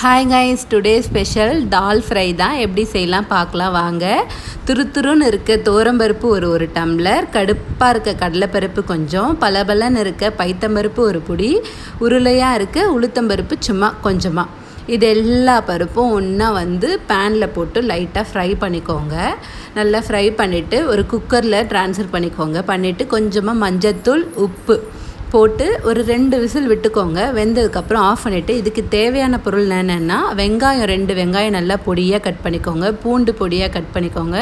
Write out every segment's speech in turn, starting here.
Hi guys today special dal fry தான். எப்படி செய்யலாம் பார்க்கலாம் வாங்க. துருத்துருன்னு இருக்க தோரம்பருப்பு ஒரு ஒரு டம்ளர் கடுப்பாக இருக்க கடலைப்பருப்பு கொஞ்சம் பலபலன்னு இருக்க பைத்தம்பருப்பு ஒரு பொடி உருளையாக இருக்க உளுத்தம்பருப்பு சும்மா கொஞ்சமாக இது எல்லா பருப்பும் ஒன்றா வந்து பேனில் போட்டு லைட்டாக ஃப்ரை பண்ணிக்கோங்க. நல்லா ஃப்ரை பண்ணிவிட்டு ஒரு குக்கரில் ட்ரான்ஸ்ஃபர் பண்ணிக்கோங்க. பண்ணிவிட்டு கொஞ்சமாக மஞ்சத்தூள் உப்பு. போட்டு ஒரு ரெண்டு விசில் விட்டுக்கோங்க. வெந்ததுக்கப்புறம் ஆஃப் பண்ணிவிட்டு இதுக்கு தேவையான பொருள் என்னென்னா வெங்காயம் ரெண்டு வெங்காயம் நல்லா பொடியாக கட் பண்ணிக்கோங்க. பூண்டு பொடியாக கட் பண்ணிக்கோங்க.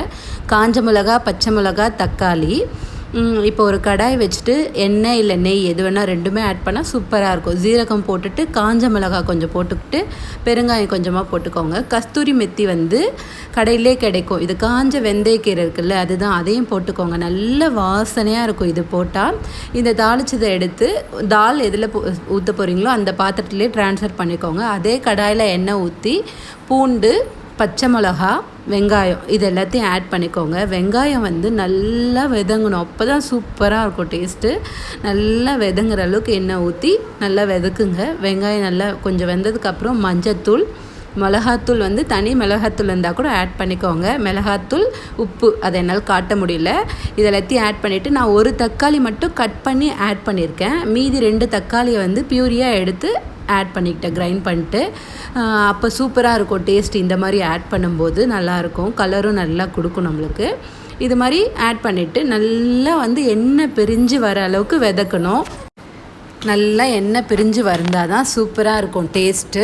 காஞ்ச மிளகா பச்சை மிளகா தக்காளி. இப்போ ஒரு கடாய் வச்சுட்டு எண்ணெய் இல்லை நெய் எது வேணால் ரெண்டுமே ஆட் பண்ணால் சூப்பராக இருக்கும். ஜீரகம் போட்டுட்டு காஞ்ச மிளகாய் கொஞ்சம் போட்டுக்கிட்டு பெருங்காயம் கொஞ்சமாக போட்டுக்கோங்க. கஸ்தூரி மெத்தி வந்து கடையிலே கிடைக்கும். இது காஞ்ச வெந்தயக்கீரை இருக்குல்ல அதுதான். அதையும் போட்டுக்கோங்க. நல்ல வாசனையாக இருக்கும் இது போட்டால் இந்த தாளிச்சதை எடுத்து தால் எதில் ஊற்ற போகிறீங்களோ அந்த பாத்திரத்துலேயே ட்ரான்ஸ்ஃபர் பண்ணிக்கோங்க. அதே கடாயில் எண்ணெய் ஊற்றி பூண்டு பச்சை மிளகா வெங்காயம் இது எல்லாத்தையும் ஆட் பண்ணிக்கோங்க. வெங்காயம் வந்து நல்லா விதங்கணும். அப்போ தான் சூப்பராக இருக்கும் டேஸ்ட்டு நல்லா வெதங்குற அளவுக்கு எண்ணெய் ஊற்றி நல்லா வெதக்குங்க. வெங்காயம் நல்லா கொஞ்சம் வெந்ததுக்கப்புறம் மஞ்சத்தூள். மிளகாத்தூள் வந்து தனி மிளகாத்தூள் இருந்தால் கூட ஆட் பண்ணிக்கோங்க. மிளகாத்தூள் உப்பு அதை என்னால் காட்ட முடியல. இது எல்லாத்தையும் ஆட் பண்ணிவிட்டு நான் ஒரு தக்காளி மட்டும் கட் பண்ணி ஆட் பண்ணியிருக்கேன் மீதி ரெண்டு தக்காளியை வந்து பியூரியாக எடுத்து ஆட் பண்ணிக்கிட்டேன் கிரைண்ட் பண்ணிட்டு அப்போ சூப்பராக இருக்கும் டேஸ்ட் இந்த மாதிரி ஆட் பண்ணும்போது நல்லாயிருக்கும் கலரும் நல்லா கொடுக்கும் நம்மளுக்கு. இது மாதிரி ஆட் பண்ணிவிட்டு நல்லா வந்து எண்ணெய் பிரிஞ்சு வர அளவுக்கு விதக்கணும். நல்லா எண்ணெய் பிரிஞ்சு வந்தால் தான் சூப்பராக இருக்கும். டேஸ்ட்டு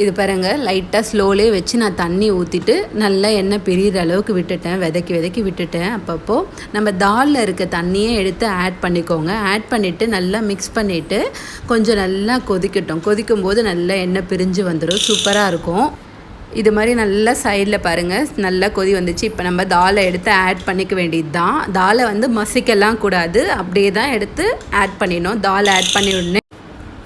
இது பாருங்கள் லைட்டாக ஸ்லோலே வச்சு நான் தண்ணி ஊற்றிட்டு நல்லா எண்ணெய் பிரியிற அளவுக்கு விட்டுட்டேன். விதக்கி விதக்கி விட்டுட்டேன். அப்பப்போ நம்ம தாலில் இருக்க தண்ணியே எடுத்து ஆட் பண்ணிக்கோங்க. ஆட் பண்ணிவிட்டு நல்லா மிக்ஸ் பண்ணிவிட்டு கொஞ்சம் நல்லா கொதிக்கட்டும். கொதிக்கும் போது நல்லா எண்ணெய் பிரிஞ்சு வந்துடும் சூப்பராக இருக்கும். இது மாதிரி நல்லா சைடில் பாருங்கள் நல்லா கொதி வந்துச்சு. இப்போ நம்ம தாலை எடுத்து ஆட் பண்ணிக்க வேண்டியது தான் தாலை வந்து மசிக்கலாம் கூடாது. அப்படியே தான் எடுத்து ஆட் பண்ணிடணும். தாலை ஆட் பண்ணி உடனே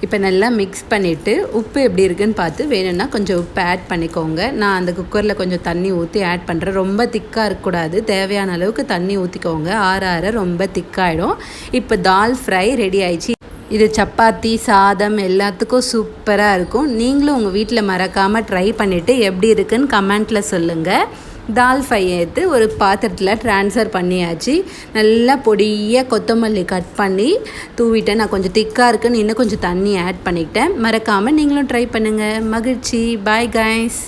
இப்போ நல்லா மிக்ஸ் பண்ணிவிட்டு உப்பு எப்படி இருக்குன்னு பார்த்து வேணும்னா கொஞ்சம் உப்பு ஆட் பண்ணிக்கோங்க. நான் அந்த குக்கரில் கொஞ்சம் தண்ணி ஊற்றி ஆட் பண்ணுறேன் ரொம்ப திக்காக இருக்கக்கூடாது. தேவையான அளவுக்கு தண்ணி ஊற்றிக்கோங்க ஆற ஆற ரொம்ப திக்காயிடும். இப்போ தால் ஃப்ரை ரெடி ஆயிடுச்சு. இது சப்பாத்தி சாதம் எல்லாத்துக்கும் சூப்பராக இருக்கும். நீங்களும் உங்கள் வீட்டில் மறக்காமல் ட்ரை பண்ணிவிட்டு எப்படி இருக்குன்னு கமெண்ட்டில் சொல்லுங்கள் தால் ஃப்ரை எடுத்து ஒரு பாத்திரத்தில் ட்ரான்ஸ்ஃபர் பண்ணியாச்சு. நல்லா பொடியாக கொத்தமல்லி கட் பண்ணி தூவிட்டேன். நான் கொஞ்சம் திக்காக இருக்குன்னு இன்னும் கொஞ்சம் தண்ணி ஆட் பண்ணிக்கிட்டேன். மறக்காமல் நீங்களும் ட்ரை பண்ணுங்கள் மகிழ்ச்சி. Bye guys